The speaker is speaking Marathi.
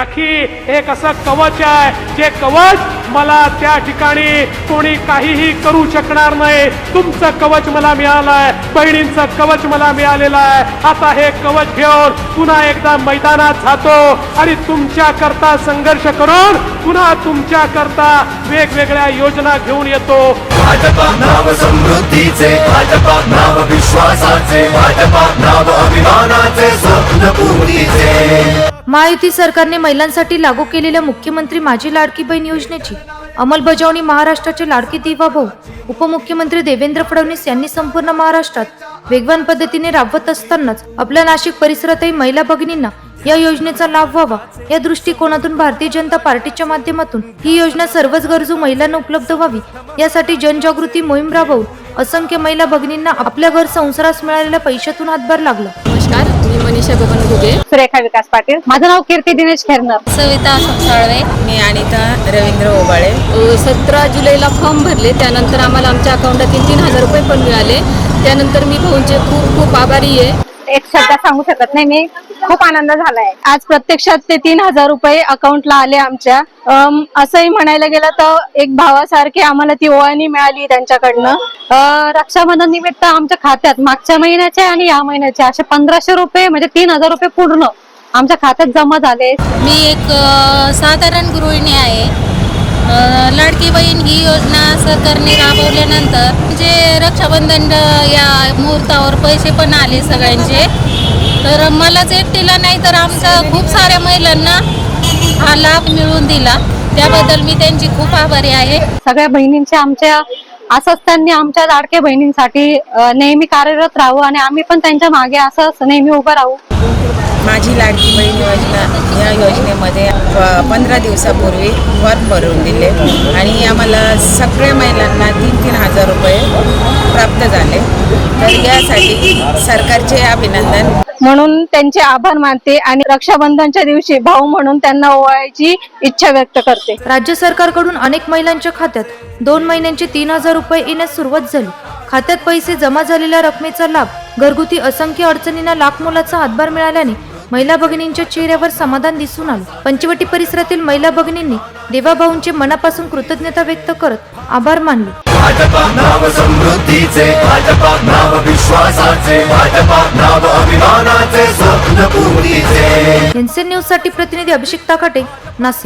राखी एक असं कवच आहे जे कवच मला त्या ठिकाणी कोणी काहीही करू शकणार नाही. तुमचं कवच मला मिळालंय बहिणींचं कवच मला मिळालेलं आहे. आता हे कवच घेऊन पुन्हा एकदा मैदानात जातो आणि तुमच्या करता संघर्ष करून पुन्हा तुमच्या करता वेगवेगळ्या योजना घेऊन येतो. भाजपा नाव समृद्धीचे भाजपा नाव विश्वासाचे भाजपा नाव अभिमानाचे स्वप्न पूर्तीचे महायुती सरकारने महिलांसाठी लागू केलेल्या मुख्यमंत्री माझी लाडकी बहीण योजनेची अंमलबजावणी महाराष्ट्राचे लाडकी दिवा भाऊ उपमुख्यमंत्री देवेंद्र फडणवीस यांनी संपूर्ण महाराष्ट्रात वेगवान पद्धतीने राबवत असतानाच आपल्या नाशिक परिसरातही महिला भगिनींना या योजनेचा लाभ व्हावा या दृष्टिकोनातून भारतीय जनता पार्टीच्या माध्यमातून ही योजना सर्वच गरजू महिलांना उपलब्ध व्हावी यासाठी जनजागृती मोहीम राबवून असंख्य महिला भगिनींना आपल्या घर संसारास मिळालेल्या पैशातून हातभार लागला. मी मनीषा बबन घुगे. सुरेखा विकास पाटील. माझं नाव कीर्ती दिनेश खेरनर. सविता साळवे मी अनिता रवींद्र ओबाळे. सतरा जुलैला फॉर्म भरले. त्यानंतर आम्हाला आमच्या अकाउंटात तीन तीन हजार रुपये पण मिळाले. त्यानंतर मी भाऊंचे खूप खूप आभारी आहे. एक शब्द सांगू शकत नाही. मी खूप आनंद झालाय. आज प्रत्यक्षात ते तीन हजार रुपये अकाउंटला आले आमच्या. असंही म्हणायला गेलं तर एक भावासारखी आम्हाला ती ओळणी मिळाली त्यांच्याकडनं. रक्षाबंधन निमित्त आमच्या खात्यात मागच्या महिन्याचे आणि या महिन्याचे असे पंधराशे रुपये म्हणजे तीन हजार रुपये पूर्ण आमच्या खात्यात जमा झाले. मी एक साधारण गृहिणी आहे. लाडकी बहीण ही योजना सरकारने राबवल्यानंतर जे रक्षाबंधन या मुहूर्तावर पैसे पण आले सगळ्यांचे. तर मलाच एकटीला नाही तर आमच्या खूप साऱ्या महिलांना हा लाभ मिळवून दिला. त्याबद्दल मी त्यांची खूप आभारी आहे. सगळ्या बहिणींच्या आमच्या असंच त्यांनी आमच्या लाडक्या बहिणींसाठी नेहमी कार्यरत राहू आणि आम्ही पण त्यांच्या मागे असंच नेहमी उभं राहू. माझी लाडकी बहीण योजना या योजनेमध्ये पंधरा दिवसापूर्वी फॉर्म भरून दिले आणि आम्हाला सगळ्या महिलांना तीन तीन हजार रुपये प्राप्त झाले. तर यासाठी सरकारचे अभिनंदन. म्हणून त्यांचे आभार मानते आणि रक्षाबंधनच्या दिवशी भाऊ म्हणून त्यांना ओवाळायची इच्छा व्यक्त करते. राज्य सरकारकडून अनेक महिलांच्या खात्यात दोन महिन्यांचे तीन हजार रुपये येण्यास सुरुवात झाली. खात्यात पैसे जमा झालेल्या रकमेचा लाभ घरगुती असंख्य अडचणींना लाख मोलाचा हातभार मिळाल्याने महिला भगिनींच्या चेहऱ्यावर समाधान दिसून आलं. पंचवटी परिसरातील महिला भगिनींनी देवाभाऊंचे मनापासून कृतज्ञता व्यक्त करत आभार मानले. भाजपा नाव समृद्धीचे भाजपा नाव विश्वासाचे भाजपा नाव अभिमानाचे स्वप्न पूर्तीचे एनसीएन न्यूजसाठी प्रतिनिधी अभिषेक ताकाटे नाशिक.